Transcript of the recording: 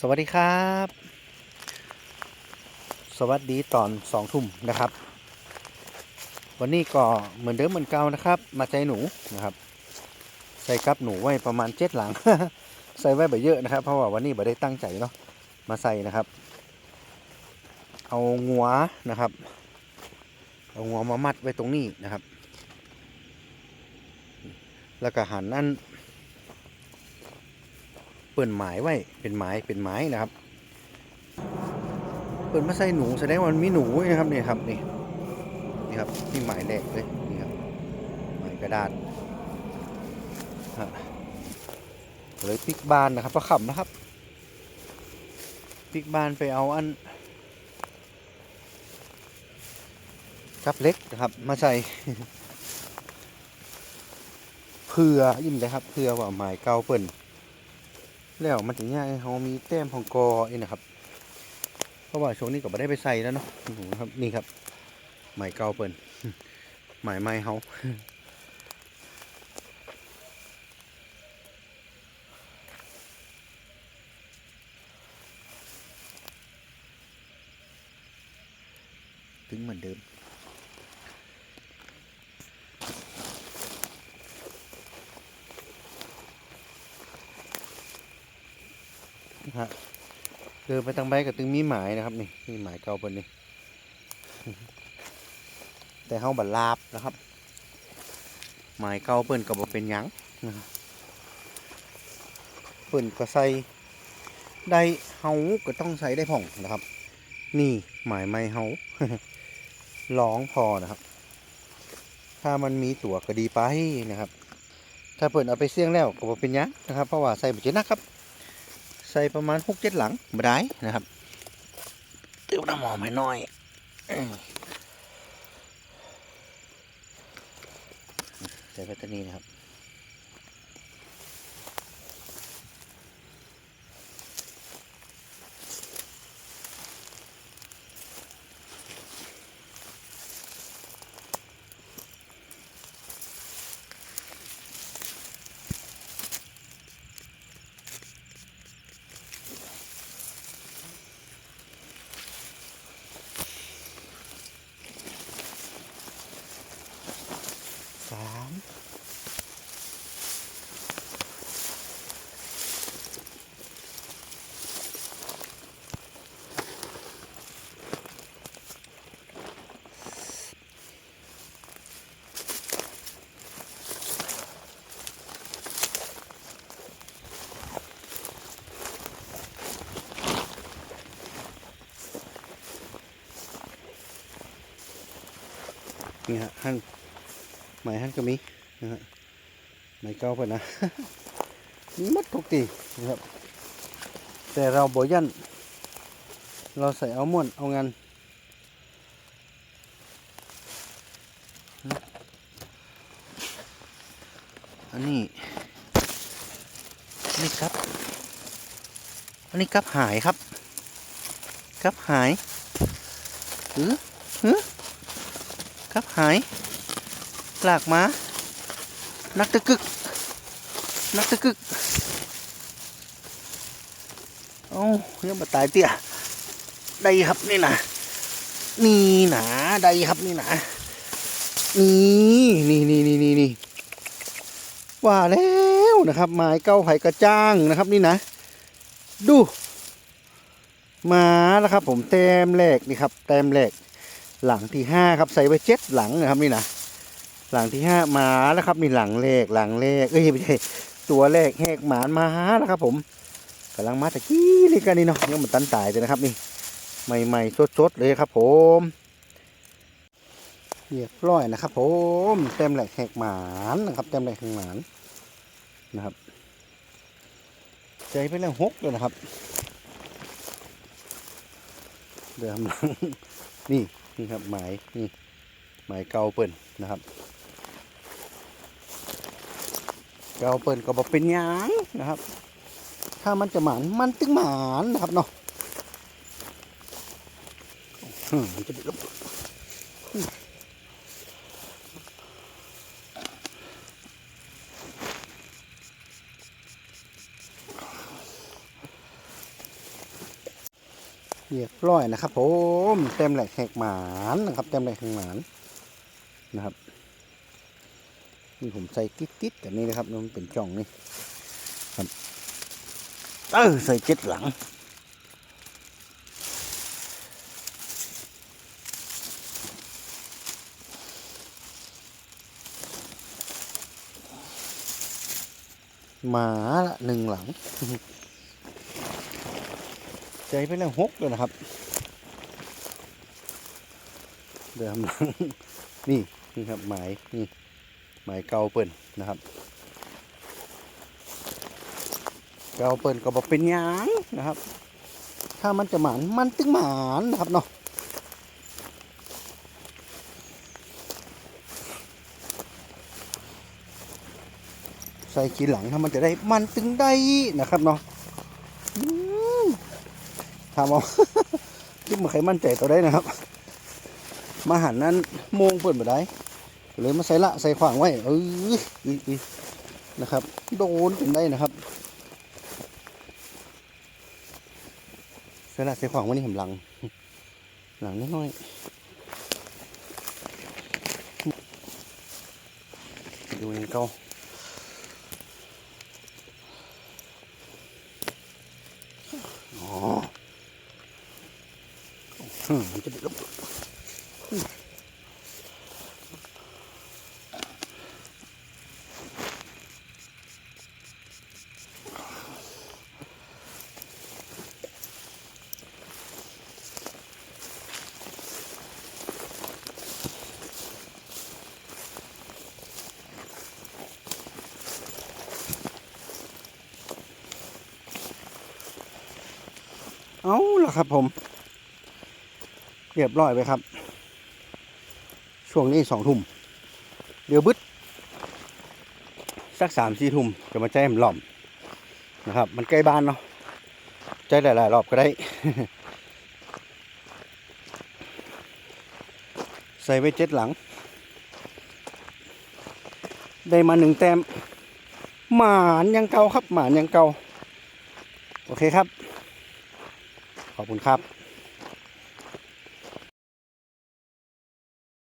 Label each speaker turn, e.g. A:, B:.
A: สวัสดีครับ สวัสดีตอนสองทุ่มนะครับ วันนี้ก็เหมือนเดิมเหมือนเก่านะครับ มาใจหนูนะครับ ใส่กับหนูไว้ประมาณเจ็ดหลัง ใส่ไว้แบบเยอะนะครับ เพราะว่าวันนี้บ่ได้ตั้งใจเนาะมาใส่นะครับ เอางัวนะครับ เอางัวมามัดไว้ตรงนี้นะครับ แล้วก็หันนั่น เปิ่นหมายไว้เป็นหมายเป็นไม้นะครับ เปิ่นมาใส่หนูแสดงว่ามันมีหนูนะครับนี่ครับนี่นี่ครับนี่หมายแรกเลยนี่ครับหมายกระดาษฮะเลยปิกบานนะครับประขำนะครับปิกบานไปเอาอันกับเล็กนะครับ มาใส่เพื่อยิ้มเลยครับเพื่อว่าหมายเก่าเปิ่น แล้วมันถึงยากให้เขามีแต้มของกอเองนะครับ เพราะว่าช่วงนี้ก็ไม่ได้ไปใส่แล้วเนาะครับนี่ครับหมายเก่าเปิ่นหมายไม้เขาถึงเหมือนเดิม ฮะเดินไปทางใบกับตึงมีหมายนะครับนี่มีหมายเก่าเปิ่นนี่แต่เฮาบัดลาบนะครับ หมายเก่าเปิ่นก็บ่เป็นหยังนะครับเปิ่นก็ใส่ได้เฮาก็ต้องใส่ได้ผ่องนะครับ นี่หมายไม่เฮาร้องพอนะครับ ถ้ามันมีตั๋วก็ดีไปนะครับ ถ้าเปิ่นเอาไปเสี่ยงแล้วก็บ่เป็นยังนะครับ เพราะว่าใส่บ่เจ็ดนะครับ ส่ประมาณหกเจ็ดหลังบ่ได้นะครับเติมน้ำหอมให้หน่อยอื้อใส่แบตเตอรี่นะครับามนี่ฮะหั่น หมายหั่นก็มีนะฮะหมายเก่าเพิ่นนะมีหมดทุกตีนะครับ แต่เราบ่ยันเราใส่เอาม่วนเอางานอันนี้อันนี้ครับ อันนี้กับหายครับกับหายหือหือกับหาย หลากมานักตะกึก นักตะกึก เอ้ายังมาตายเตี้ยได้ครับนี่นะนี่นะได้ครับนี่นะนี่นี่นี่นี่นี่นี่ว่าแล้วนะครับ ไม้เก้าไผ่กระจ้างนะครับนี่นะ ดูมาแล้วครับ ผมแต้มแรกนี่ครับแต้มแรกหลังที่ห้าครับใส่ไว้เจ็ดหลังนะครับนี่นะ หลังที่ห้าหมาแล้วครับนี่หลังแรกหลังแรกเอ้ยไม่ใช่ตัวแรกแหกหมานมาแล้วครับ ผมกำลังมาตะกี้นี่กันนี่เนาะยังมันตันตายเลยนะครับ นี่ใหม่ๆสดๆเลยครับ ผมเรียบร้อยนะครับ ผมเต็มแหลกแหกหมานนะครับเต็มแหลกแหกหมานนะครับใจไปแล้วหกเลยนะครับ เดี๋ยวกำลังนี่นี่ครับหมายนี่หมายเกาเปิ่นนะครับ เกาเปิ่นก็บอกเป็นยังนะครับ ถ้ามันจะหมานมันตึงหมานนะครับเนาะมมันจะไปลบเรียบร้อยนะครับผมเต็มแหลกแหกหมานนะครับเต็มแหลกแหกหมานนะครับ นี่ผมใส่ติดๆแบบนี้นะครับมันเป็นจ่องนี่ครับเออใส่เจ็ดหลังหมาละหนึ่งหลัง ใจไปแล้วหกเลยนะครับ เดิมหลัง นี่ นี่ครับหมายนี่ หมายเกาเปิ่นนะครับเกาเปิ่นก็บอกเป็นยางนะครับ ถ้ามันจะหมานมันตึงหมานนะครับเนาะใส่ขีหลังถ้ามันจะได้มันตึงได้นะครับเนาะถามว่ายึดมาใครมั่นใจตัวได้นะครับ มาหันนั้นมงเปิดมาได้ เลยมาใส่ละใส่ขวางไว้เอออีอีนะครับโดนเป็นได้นะครับใส่ละใส่ขวางไว้นี่เห็นหลัง หลังน้อยดูยังเก่าอ๋ออืมมันจะได้ลบ เอาล่ะครับผม เรียบร้อยไปครับ ช่วงนี้สองทุ่ม เดี๋ยวบึดสักสามสี่ทุ่มจะมาใจมันหล่อมนะครับ มันใกล้บ้านเนาะใจหลายๆรอบก็ได้ ใส่ไว้เจ็ดหลัง ได้มาหนึ่งแต้มหมานยังเก่าครับหมานยังเก่า โอเคครับ อบคุณครับ